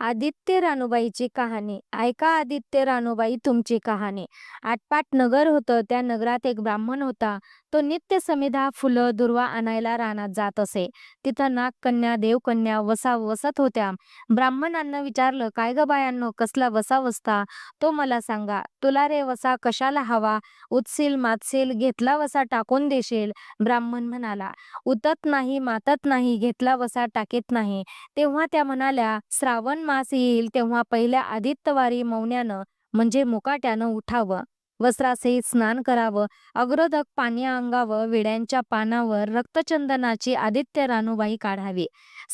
आदित्य रानूबाईची कहाणी. ऐका आदित्य रानूबाई तुमची कहाणी. आटपाट नगर होतं. त्या नगरात एक ब्राह्मण होता. तो नित्य समिधा फुलं दुर्वा आणायला रानात जात असे. तिथं नागकन्या देवकन्या वसा वसत होत्या. ब्राह्मणांना विचारलं काय ग बायांनो कसला वसा वसता तो मला सांगा तुला रे वसा कशाला हवा? उतसील मातसेल घेतला वसा टाकून देशील. ब्राह्मण म्हणाला उतत नाही मातत नाही घेतला वसा टाकीत नाही. तेव्हा त्या म्हणाल्या श्रावण मास येईल तेव्हा पहिल्या आदित्यवारी मौन्यानं म्हणजे मुकाट्यानं उठावं. वस्त्रासहित स्नान करावं. अग्रोदक पाणी अंगावं. विड्यांच्या पानावर रक्तचंदनाची आदित्य रानूबाई काढावी.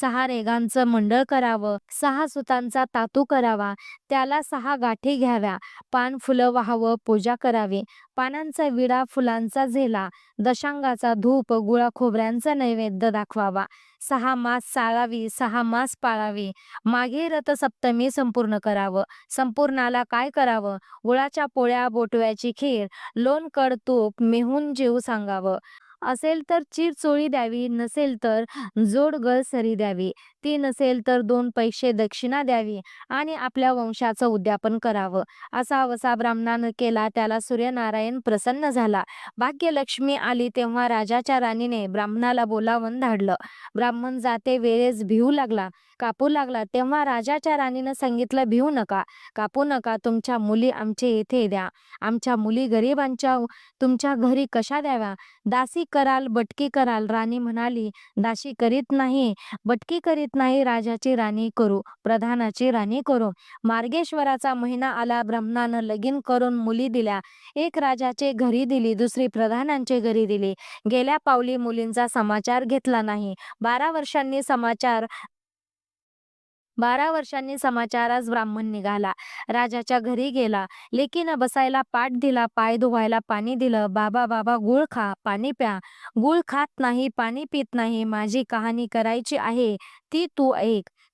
सहा रेगांचं मंडळ करावं. सहा सुतांचा तातू करावा. त्याला सहा गाठी घ्याव्या. पान फुलं व्हावं. पूजा करावी. पानांचा विडा फुलांचा झेला. दशांगाचा धूप गुळा खोबऱ्यांचा नैवेद्य दाखवावा. सहा मास चाळावी सहा मास पाळावी. मागे रथसप्तमी संपूर्ण करावं. संपूर्णाला काय करावं? गुळाच्या पोळ्या बोटव्याची खीर लोणकड तूप मेहून जीव सांगावं. असेल तर चिरचोळी द्यावी नसेल तर जोड गळ सरी द्यावी. ती नसेल तर दोन पैसे दक्षिणा द्यावी आणि आपल्या वंशाचं उद्यापन करावं. असा वसा ब्राह्मणानं केला त्याला सूर्यनारायण प्रसन्न झाला. भाग्यलक्ष्मी आली तेव्हा राजाच्या राणीने ब्राह्मणाला बोलावून धाडलं. ब्राह्मण जाते वेळेस भिवू लागला कापू लागला. तेव्हा राजाच्या राणीनं सांगितलं भिवू नका कापू नका. तुमच्या मुली आमच्या येथे द्या. आमच्या मुली गरिबांच्या तुमच्या घरी कशा द्याव्या? दासी कराल बटकी कराल राणी म्हणाली दाशी करीत नाही बटकी करीत नाही राजाची राणी करू प्रधानाची राणी करू. मार्गेश्वराचा महिना आला ब्राह्मणानं लगीन करून मुली दिल्या. एक राजाचे घरी दिली दुसरी प्रधानांचे घरी दिली. गेल्या पावली मुलींचा समाचार घेतला नाही. बारा वर्षांनी समाचार बारा वर्षांनी समाचारास ब्राह्मण निघाला. राजाच्या घरी गेला. लेकीनं बसायला पाठ दिला पाय धुवायला पाणी दिलं. बाबा बाबा गुळ खा पाणी प्या. गुळ खात नाही पाणी पित नाही. माझी कहाणी करायची आहे. ती तू ऐक.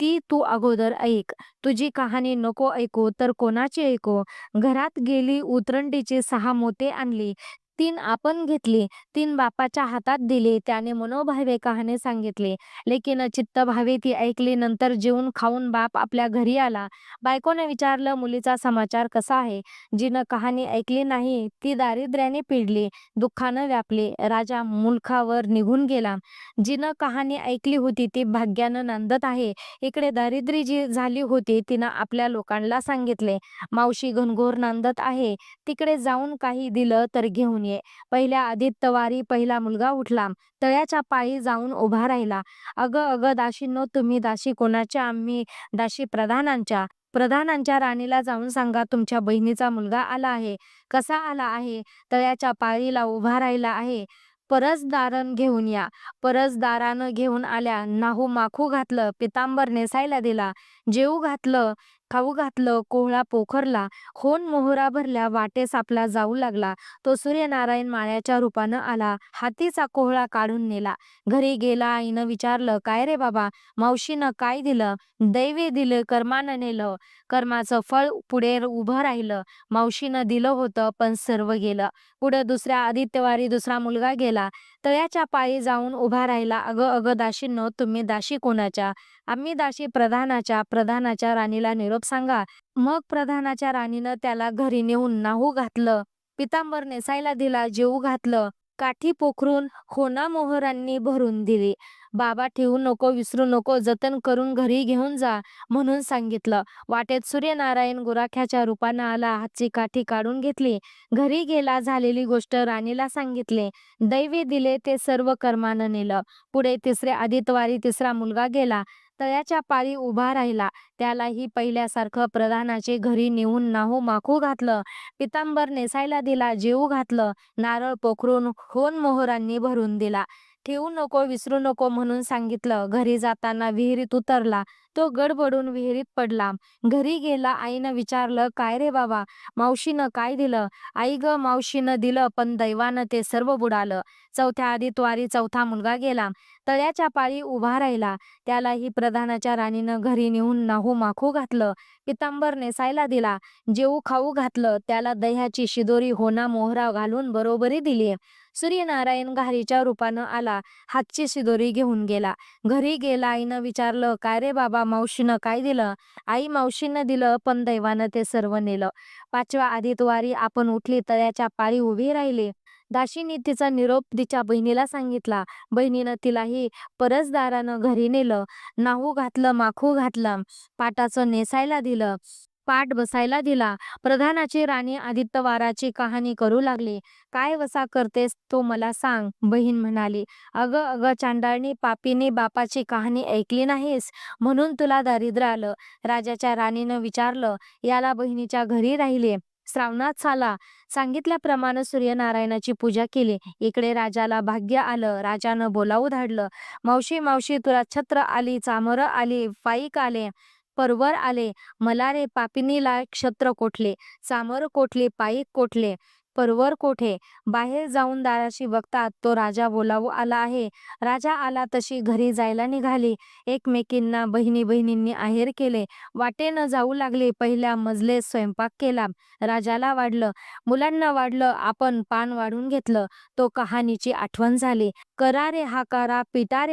ती तू अगोदर ऐक. तुझी कहाणी नको ऐकू तर कोणाची ऐकू? घरात गेली उतरंडीची सहा मोते आणली. तीन आपण घेतली तीन बापाच्या हातात दिली त्याने मनोभावे कहाणी सांगितली. लेकिन चित्त भावे ती ऐकली नंतर जेवून खाऊन बाप आपल्या घरी आला. बायकोने विचारलं मुलीचा समाचार कसा आहे? जिनं कहाणी ऐकली नाही ती दारिद्र्याने पिडली दुःखानं व्यापली राजा मुलखावर निघून गेला. जिनं कहाणी ऐकली होती ती भाग्यानं नांदत आहे. इकडे दारिद्र्य जी झाली होती तिनं आपल्या लोकांना सांगितले मावशी घनघोर नांदत आहे. तिकडे जाऊन काही दिलं तर घेऊन ये पहिल्या आदित्यवारी पहिला मुलगा उठला. तळ्याच्या पायी जाऊन उभा राहिला. अगं अगं दाशींनो तुम्ही दाशी कोणाच्या? आम्ही दाशी प्रधानांच्या. प्रधानांच्या राणीला जाऊन सांगा तुमच्या बहिणीचा मुलगा आला आहे. कसा आला आहे? तळ्याच्या पाळीला उभा राहिला आहे. परसदारण घेऊन या. परसदारानं घेऊन आल्या. नाहू माखू घातलं. पितांबर नेसायला दिला. जेऊ घातलं. खाऊ घातलं कोहळा पोखरला होन मोहरा भरल्या वाटेस आपला जाऊ लागला. तो सूर्यनारायण माळ्याच्या रूपानं आला. हातीचा कोहळा काढून नेला. घरी गेला आईनं विचारलं काय रे बाबा? मावशीनं काय दिलं? दैवे दिलं कर्मानं नेलं. कर्माचं फळ पुढे उभं राहिलं. मावशीनं दिलं होतं पण सर्व गेलं. पुढे दुसऱ्या आदित्यवारी दुसरा मुलगा गेला. तळ्याच्या पायी जाऊन उभा राहिला. अगं अगं दाशींनो तुम्ही दाशी कोणाच्या? आम्ही दाशी प्रधानाच्या प्रधानाच्या राणीला निरोप सांगा. मग प्रधानाच्या राणीनं त्याला घरी नेऊन नाहू घातलं. पितांबर नेसायला दिला जेऊ घातलं. काठी पोखरून होना मोहरांनी भरून दिली. बाबा ठेवू नको विसरू नको जतन करून घरी घेऊन जा म्हणून सांगितलं. वाटेत सूर्यनारायण गुराख्याच्या रूपानं आला हातची काठी काढून घेतली. घरी गेला झालेली गोष्ट राणीला सांगितले. दैवी दिले ते सर्व कर्मानं नेलं. पुढे तिसरे आदितवारी तिसरा मुलगा गेला. तळ्याच्या पाळी उभा राहिला. त्यालाही पहिल्यासारखं प्रधानाचे घरी नेऊन नाहू माखू घातलं. पितांबर नेसायला दिला जेऊ घातलं. नारळ पोखरून होन मोहरांनी भरून दिला. ठेवू नको विसरू नको म्हणून सांगितलं. घरी जाताना विहिरीत उतरला. तो गडबडून विहिरीत पडला. घरी गेला आईनं विचारलं काय रे बाबा? मावशीनं काय दिलं? आई ग मावशीनं दिलं पण दैवानं ते सर्व बुडालं. चौथ्या आधी त्वारी चौथा मुलगा गेला. तळ्याच्या पाळी उभा राहिला. त्यालाही प्रधानाच्या राणीनं घरी नेऊन नाहू माखू घातलं. पितांबर नेसायला दिला. जेऊ खाऊ घातलं. त्याला दह्याची शिदोरी होना मोहरा घालून बरोबरी दिली सूर्यनारायण घारीच्या रूपानं आला. हातची शिदोरी घेऊन गेला. घरी गेला आईनं विचारलं काय रे बाबा? मावशीनं काय दिलं? आई मावशीनं दिलं पण दैवानं ते सर्व नेलं. पाचव्या आदितवारी आपण उठली तळ्याच्या पाळी उभी राहिली. दाशीने तिचा निरोप तिच्या बहिणीला सांगितला. बहिणीनं तिलाही परसदारानं घरी नेलं. नाहू घातलं माखू घातलं. पाटाचं नेसायला दिलं. पाठ बसायला दिला. प्रधानाची राणी आदित्यवाराची कहाणी करू लागली. काय वसा करतेस तो मला सांग बहीण म्हणाली. अगं अगं चांडाळणी पापीने बापाची कहाणी ऐकली नाहीस? म्हणून तुला दारिद्र्य आलं. राजाच्या राणीनं विचारलं याला बहिणीच्या घरी राहिले. श्रावणात साला सांगितल्याप्रमाणे सूर्यनारायणाची पूजा केली. इकडे राजाला भाग्य आलं. राजानं बोलावू धाडलं. मावशी मावशी तुला छत्र आली चामर आली फाईक आले. परवर आले. मला रे पापिनीला क्षत्र कोठले? सामर कोठले? पायी कोठले? परवर कोठे? बाहेर जाऊन दाराशी बघतात तो राजा बोलावू आला आहे. राजा आला तशी घरी जायला निघाली. एकमेकींना बहिणी बहिणींनी आहेर केले. वाटेनं जाऊ लागले. पहिल्या मजले स्वयंपाक केला. राजाला वाढलं. मुलांना वाढलं. आपण पान वाढून घेतलं. तो कहाणीची आठवण झाली. करा रे हा करा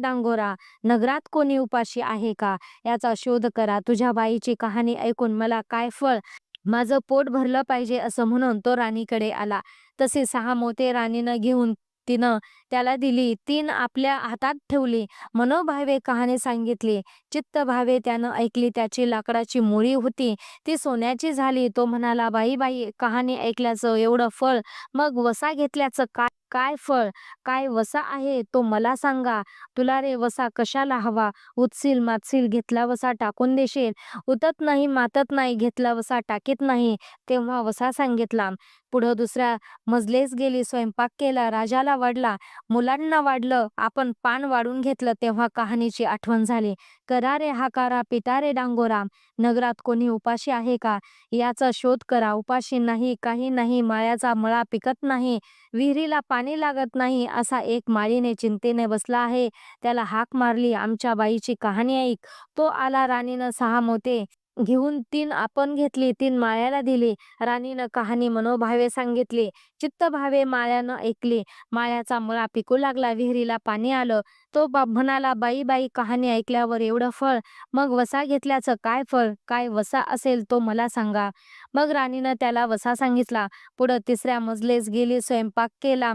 डांगोरा. नगरात कोणी उपाशी आहे का? याचा शोध करा. तुझ्या बाईची कहाणी ऐकून मला काय फळ? माझं पोट भरलं पाहिजे असं म्हणून तो राणीकडे आला. तसे सहा मोते राणीनं घेऊन तिनं त्याला दिली. तीन आपल्या हातात ठेवली. मनोभावे कहाणी सांगितली. चित्त भावे त्यानं ऐकली. त्याची लाकडाची मुळी होती. ती सोन्याची झाली. तो म्हणाला बाई बाई कहाणी ऐकल्याचं एवढं फळ. मग वसा घेतल्याचं काय काय फळ काय वसा आहे तो मला सांगा. तुला रे वसा कशाला हवा? उचशील मातशील घेतला वसा टाकून देशील? उतत नाही मातत नाही घेतला वसा टाकीत नाही तेव्हा वसा सांगितला. पुढं दुसऱ्या मजलेस गेली स्वयंपाक केला राजाला वाढला. मुलांना वाढलं आपण पान वाढून घेतलं तेव्हा कहाणीची आठवण झाली. करा रे हाकारा पिता रे डांगोरा नगरात कोणी उपाशी आहे का? याचा शोध करा. उपाशी नाही काही नाही माळ्याचा मळा पिकत नाही. विहिरीला पाणी लागत नाही असा एक माळीने चिंतेने बसला आहे. त्याला हाक मारली आमच्या बाईची कहाणी ऐक. तो आला राणीनं सहा मोते. घेऊन तीन आपण घेतली तीन माळ्याला दिली राणीनं कहाणी मनोभावे सांगितली चित्त भावे माळ्यानं ऐकली. माळ्याचा मळा पिकू लागला विहिरीला पाणी आलं. तो बाप म्हणाला बाई बाई कहाणी ऐकल्यावर एवढं फळ मग वसा घेतल्याचं काय फळ काय वसा असेल तो मला सांगा. मग राणीनं त्याला वसा सांगितला. पुढं तिसऱ्या मजलेस गेली स्वयंपाक केला.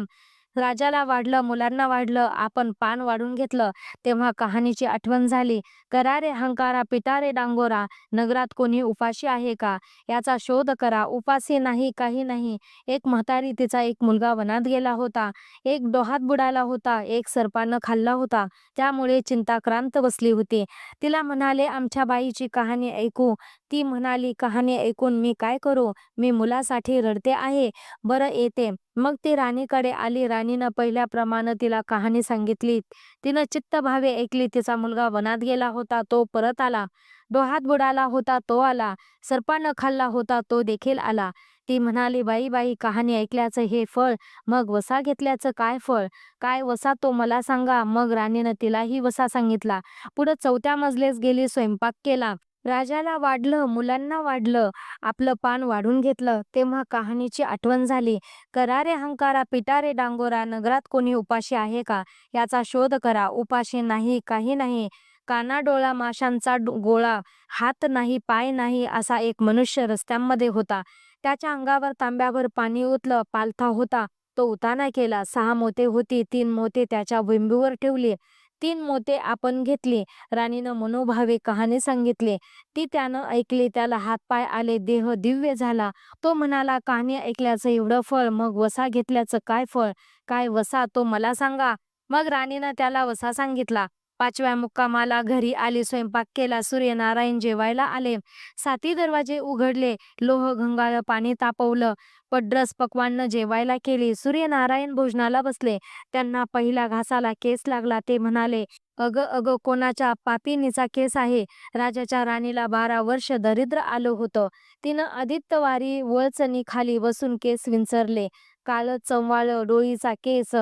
राजाला वाढलं मुलांना वाढलं आपण पान वाढून घेतलं तेव्हा कहाणीची आठवण झाली. करा रे हंकारा पिटा रे डांगोरा नगरात कोणी उपाशी आहे का? याचा शोध करा. उपासी नाही काही नाही. एक म्हातारी तिचा एक मुलगा वनात गेला होता. एक डोहात बुडाला होता. एक सर्पानं खाल्ला होता. त्यामुळे चिंताक्रांत बसली होती. तिला म्हणाले आमच्या बाईची कहाणी ऐकू. ती म्हणाली कहाणी ऐकून मी काय करू? मी मुलासाठी रडते आहे. बरं येते. मग ती राणीकडे आली. राणीनं पहिल्याप्रमाणे तिला कहाणी सांगितली. तिनं चित्त भावे ऐकली. तिचा मुलगा वनात गेला होता. तो परत आला. डोहात बुडाला होता. तो आला. सर्पानं खाल्ला होता. तो देखील आला. ती म्हणाली बाई बाई कहाणी ऐकल्याचं हे फळ मग वसा घेतल्याचं काय फळ? काय वसा तो मला सांगा. मग राणीनं तिलाही वसा सांगितला. पुढं चौथ्या मजलेस गेली स्वयंपाक केला. राजाला वाढलं मुलांना वाढलं आपलं पान वाढून घेतलं तेव्हा कहाणीची आठवण झाली. करारे हंकारा पिटारे डांगोरा नगरात कोणी उपाशी आहे का? याचा शोध करा. उपाशी नाही काही नाही. काना डोळा माशांचा गोळा हात नाही पाय नाही असा एक मनुष्य रस्त्यांमध्ये होता. त्याच्या अंगावर तांब्यावर पाणी ओतलं पालथा होता. तो उताना केला. सहा मोते होती तीन मोते त्याच्या बिंबीवर ठेवली. तीन मोते आपण घेतली. राणीनं मनोभावे कहाणी सांगितली. ती त्यानं ऐकली त्याला हातपाय आले देह दिव्य झाला. तो म्हणाला कहाणी ऐकल्याचं एवढं फळ मग वसा घेतल्याचं काय फळ? काय वसा? तो मला सांगा. मग राणीनं त्याला वसा सांगितला. पाचव्या मुक्कामाला घरी आली स्वयंपाक केला सूर्यनारायण जेवायला आले. साती दरवाजे उघडले लोह गंगाळ पाणी तापवलं. पड्रस पक्वान्न जेवायला केली. सूर्यनारायण भोजनाला बसले. त्यांना पहिला घासाला केस लागला. ते म्हणाले अग अग कोणाच्या पापिनीचा केस आहे? राजाच्या राणीला बारा वर्ष दरिद्र आलं होतं. तिनं आदित्यवारी वळचणी खाली बसून केस विंचरले. काळ चंवाळ डोळीचा केस.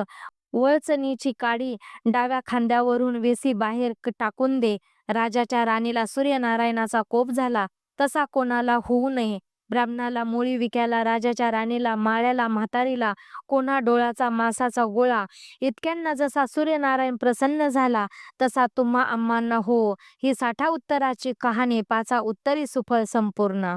वळचणीची काडी डाव्या खांद्यावरून वेसी बाहेर टाकून दे. राजाच्या राणीला सूर्यनारायणाचा कोप झाला. तसा कोणाला होऊ नये. ब्राह्मणाला मोळी विकायला राजाच्या राणीला माळ्याला म्हातारीला कोणा डोळ्याचा मासाचा गोळा इतक्यांना जसा सूर्यनारायण प्रसन्न झाला तसा तुम्हा अम्मांना हो ही साठा उत्तराची कहाणी पाचा उत्तरी सुफळ संपूर्ण.